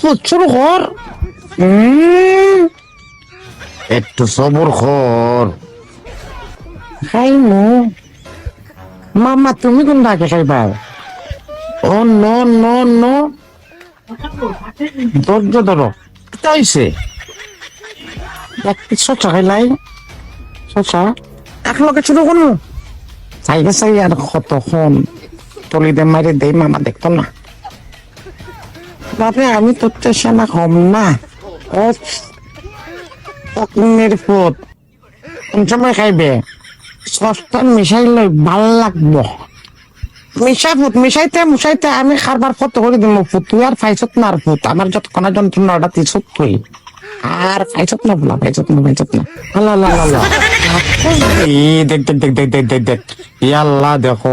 প্রচুর ঘর। একটু সবর কর খাইমু মামা তুমি কোন ডাকে খাইবা ও নো নো নো। ধৈর্য ধরো। এক পিস শসা খাইলাই শসা এক লগে শুরু চাই আর কতক্ষণ তলি দে মারি দেই মামা দেখতো না। বাপরে আমি তোর চেষ্টা কম না। পকনের ফুট কোন সময় খাইবে? সস্তা মিশাইলে ভালো লাগবো। মিশা ফুট মিশাইতে, মুশাইতে আমি খারবার কত করে দিব ফুট তুই আর ফুট আমার যতক্ষণ যন্ত্রণা, ওটা তিসত তুই আর না বলা ফাইছত না না। দেখ দেখ দেখ দেখ দেখ দেখ দেখ। ই আল্লাহ দেখো।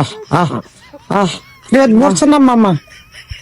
আহ আহ আহ। না, মামা?